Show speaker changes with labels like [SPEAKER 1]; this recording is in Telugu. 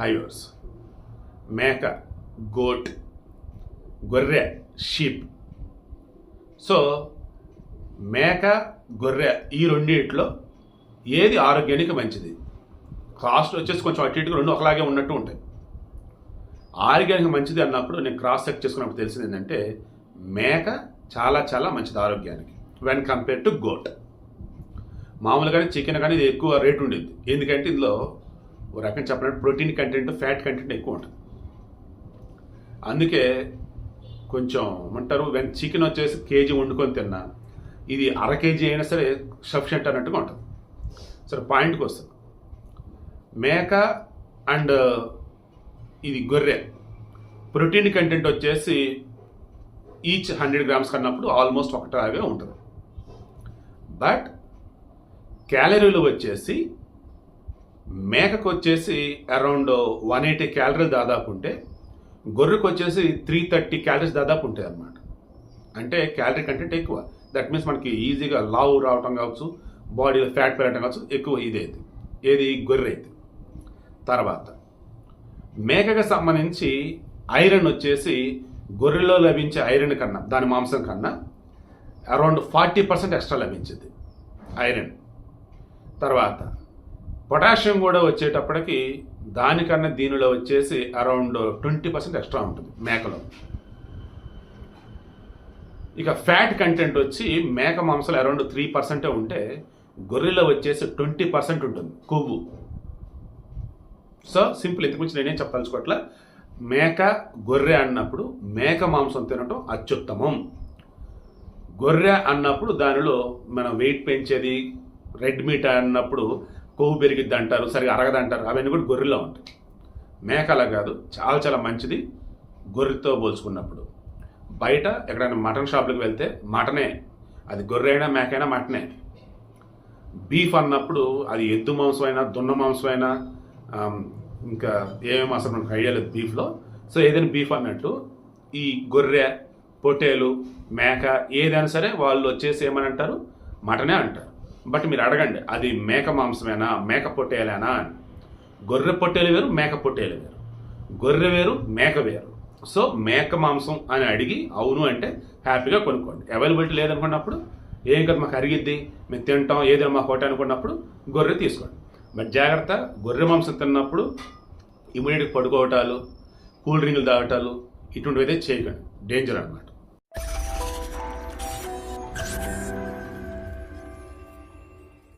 [SPEAKER 1] హైవర్స్ మేక గోట్ గొర్రె షీప్. సో మేక గొర్రె ఈ రెండింటిలో ఏది ఆరోగ్యానికి మంచిది? కాస్ట్ వచ్చేసి కొంచెం అటు ఇటు రెండు ఒకలాగే ఉన్నట్టు ఉంటాయి. ఆరోగ్యానికి మంచిది అన్నప్పుడు నేను క్రాస్ చెక్ చేసుకున్నప్పుడు తెలిసింది ఏంటంటే మేక చాలా చాలా మంచిది ఆరోగ్యానికి వెన్ కంపేర్ టు గోట్ మామూలుగానే చికెన్ కానీ ఇది ఎక్కువ రేట్ ఉండేది ఎందుకంటే ఇందులో ఒక రకం చెప్పాలంటే ప్రోటీన్ కంటెంట్ ఫ్యాట్ కంటెంట్ ఎక్కువ ఉంటుంది. అందుకే కొంచెం ఏమంటారు వెన్ చికెన్ వచ్చేసి కేజీ వండుకొని తిన్నా ఇది అర కేజీ అయినా సరే సఫిషియంట్ అన్నట్టుగా ఉంటుంది. సరే పాయింట్కి వస్తుంది మేక అండ్ ఇది గొర్రె. ప్రోటీన్ కంటెంట్ వచ్చేసి ఈచ్ హండ్రెడ్ గ్రామ్స్ కన్నప్పుడు ఆల్మోస్ట్ ఒకటాగే ఉంటుంది. బట్ క్యాలరీలు వచ్చేసి మేకకు వచ్చేసి అరౌండ్ వన్ ఎయిటీ క్యాలరీలు దాదాపు ఉంటే గొర్రెకు వచ్చేసి త్రీ థర్టీ క్యాలరీస్ దాదాపు ఉంటాయి అన్నమాట. అంటే క్యాలరీ కంటెంట్ ఎక్కువ. దట్ మీన్స్ మనకి ఈజీగా లావు రావటం కావచ్చు బాడీలో ఫ్యాట్ పెరగటం కావచ్చు ఎక్కువ ఇదేది ఏది? గొర్రె అయితే. తర్వాత మేకకు సంబంధించి ఐరన్ వచ్చేసి గొర్రెలో లభించే ఐరన్ కన్నా దాని మాంసం కన్నా అరౌండ్ ఫార్టీ పర్సెంట్ ఎక్స్ట్రా లభించింది ఐరన్. తర్వాత పొటాషియం కూడా వచ్చేటప్పటికి దానికన్నా దీనిలో వచ్చేసి అరౌండ్ ట్వంటీ పర్సెంట్ ఎక్స్ట్రా ఉంటుంది మేకలో. ఇక ఫ్యాట్ కంటెంట్ వచ్చి మేక మాంసాలు అరౌండ్ త్రీ పర్సెంటే ఉంటే గొర్రెలో వచ్చేసి ట్వంటీ పర్సెంట్ ఉంటుంది కొవ్వు. సో సింపుల్ ఇంతకు మించి నేనేం చెప్పదలుచుకోవట్లే. మేక గొర్రె అన్నప్పుడు మేక మాంసం తినటం అత్యుత్తమం. గొర్రె అన్నప్పుడు దానిలో మనం వెయిట్ పెంచేది రెడ్ మీట్ అన్నప్పుడు కొవ్వు పెరిగిద్ది అంటారు సరిగా అరగదు అంటారు. అవన్నీ కూడా గొర్రెలో ఉంటాయి. మేక అలా కాదు చాలా చాలా మంచిది గొర్రెతో పోల్చుకున్నప్పుడు. బయట ఎక్కడైనా మటన్ షాప్లకు వెళ్తే మటనే అది గొర్రె అయినా మేక అయినా మటనే. బీఫ్ అన్నప్పుడు అది ఎద్దు మాంసం అయినా దున్న మాంసం అయినా ఇంకా ఏమేమి అసలు మనకు ఐడియా లేదు బీఫ్లో. సో ఏదైనా బీఫ్ అన్నట్టు ఈ గొర్రె పొటేలు మేక ఏదైనా సరే వాళ్ళు వచ్చేసి ఏమని అంటారు? మటనే అంటారు. బట్ మీరు అడగండి అది మేక మాంసమేనా మేక పొట్టేలేనా అని. గొర్రె పొట్టేలు వేరు మేక పొట్టేలు వేరు. గొర్రె వేరు మేక వేరు. సో మేక మాంసం అని అడిగి అవును అంటే హ్యాపీగా కొనుక్కోండి. అవైలబిలిటీ లేదనుకున్నప్పుడు ఏం కదా మాకు అరిగిద్ది మేము తింటాం ఏదైనా మాకు ఒకటి అనుకున్నప్పుడు గొర్రె తీసుకోండి. బట్ జాగ్రత్త గొర్రె మాంసం తిన్నప్పుడు ఇమీడియట్గా పడుకోవటాలు కూల్ డ్రింకులు తాగటాలు ఇటువంటివి అయితే చేయకండి. డేంజర్ అనమాట